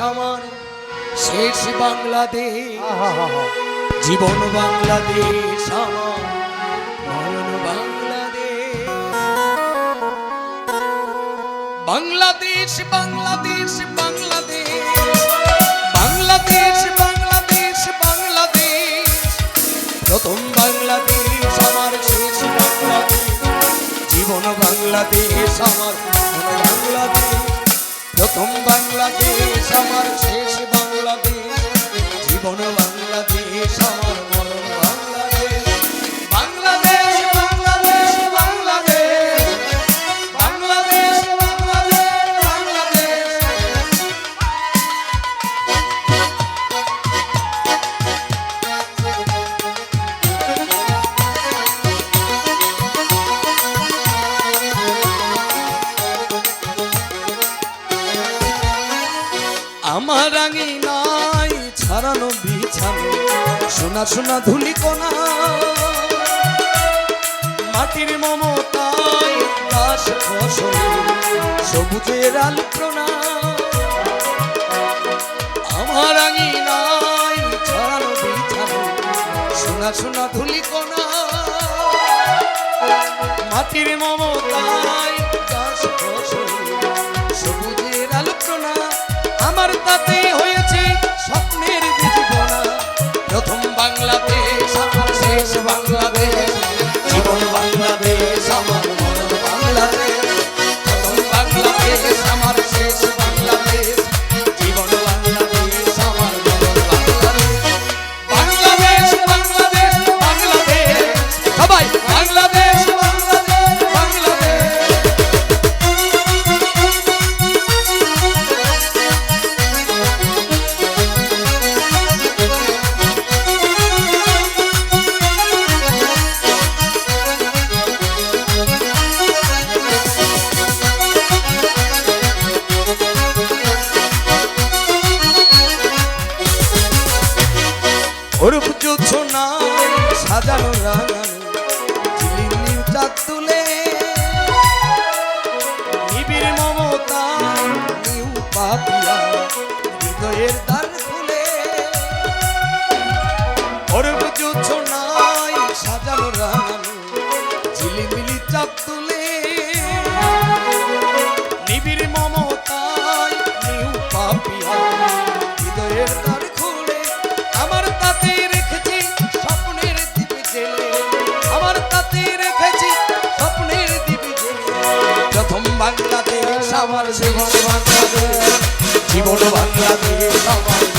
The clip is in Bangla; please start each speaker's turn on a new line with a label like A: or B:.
A: আমার শেষ বাংলাদেশ। জীবন বাংলাদেশ আমার মরণ বাংলাদেশ। বাংলাদেশ বাংলাদেশ বাংলাদেশ। বাংলাদেশ বাংলাদেশ বাংলাদেশ। প্রথম বাংলাদেশ আমার শেষ বাংলাদেশ। জীবন বাংলাদেশ আমার বাংলাদেশ। প্রথম বাংলাদেশ আমার শেষ বাংলাদেশ জীবন বাংলাদেশ আঙি নাই ছাড়ানো বিছানো। সোনা সোনা ধুলি কোনা। মাটির মমতায় দাস ফসল সবুজের আলপনা আমার আঙি নাই ছাড়ানো বিছানো, সোনা সোনা ধুলি কোনা। মাটির মমতায় আমার তাতে হয়েছে স্বপ্নের প্রথম বাংলাদেশ আমার শেষ বাংলাদেশ ওরূপ জোছনা সাজানো রাঙানো ঝিলিমিলি চাঁদ তুলে। নিবিড় মমতা নিউ পাপিয়া হৃদয়ের দ্বার প্রথম বাংলাদেশ আমার জীবন বাংলাদেশ। জীবন বাংলাদেশ আমার